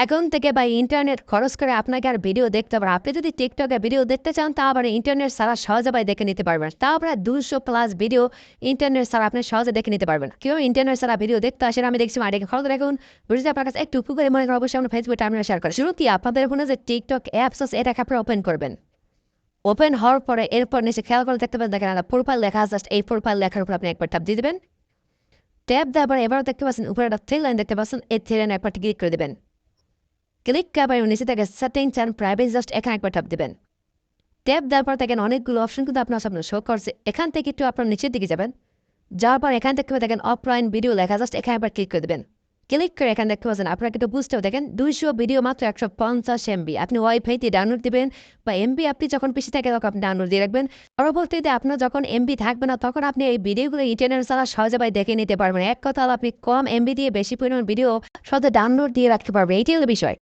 এখন থেকে বা ইন্টারনেট খরচ করে আপনাকে আর ভিডিও দেখতে পারেন আপনি যদি টিকটকে ভিডিও দেখতে চান, তা আবার ইন্টারনেট ছাড়া সহজে ভাই দেখে নিতে পারবেন তা আবার দুশো প্লাস ভিডিও ইন্টারনেট ছাড়া আপনি সহজে দেখে নিতে পারবেন কেউ ইন্টারনেট ছাড়া ভিডিও দেখতে আসেন আমি দেখছি আইডিকে খরচ রাখুন। বুঝতে আপনার কাছে একটু উপকারী মনে করেন, অবশ্যই আমরা ফেসবুক টার্মিনাল শেয়ার করি শুরু কি আপনাদের ফোনে যে টিকটক অ্যাপস আছে, এটাকে আপনি ওপেন করবেন। ওপেন হওয়ার পরে এরপর নিচে খেয়াল করে দেখতে পাবেন দেখেন প্রোফাইল লেখা জাস্ট এই প্রোফাইল লেখার উপর আপনি একবার ট্যাপ দিয়ে দেবেন। ট্যাপ দেওয়ার এবার দেখতে পাচ্ছেন, উপরে একটা থ্রি লাইন দেখতে পাচ্ছেন, এই থ্রি লাইন একবার ক্লিক করে দেবেন। ক্লিক করার নিচে থেকে সেটিংস অ্যান্ড প্রাইভেট জাস্ট এখানে একবার ট্যাপ দেবেন। ট্যাপ দেওয়ার পর দেখেন অনেকগুলো অপশন কিন্তু আপনার সামনে শো করছে। এখান থেকে একটু আপনার নিচের দিকে যাবেন। যাওয়ার পর এখান থেকে দেখেন অফলাইন ভিডিও লেখা জাস্ট এখানে একবার ক্লিক করে দেবেন। ক্লিক করে এখানে দেখতে পাচ্ছেন আপনাকে একটু বুঝতেও দেখেন, দুইশো ভিডিও মাত্র একশো পঞ্চাশ এমবি আপনি ওয়াইফাই দিয়ে ডাউনলোড দিবেন বা এমবি আপনি যখন পিছিয়ে থাকে তখন আপনি ডাউনলোড দিয়ে রাখবেন। পরবর্তীতে আপনার যখন এমবি থাকবে না, তখন আপনি এই ভিডিওগুলো ইন্টারনেট ছাড়া সহজে ভাই দেখে নিতে পারবেন। এক কথা আপনি কম এমবি দিয়ে বেশি পরিমাণ ভিডিও সহজে ডাউনলোড দিয়ে রাখতে পারবেন। এইটাই হলো বিষয়।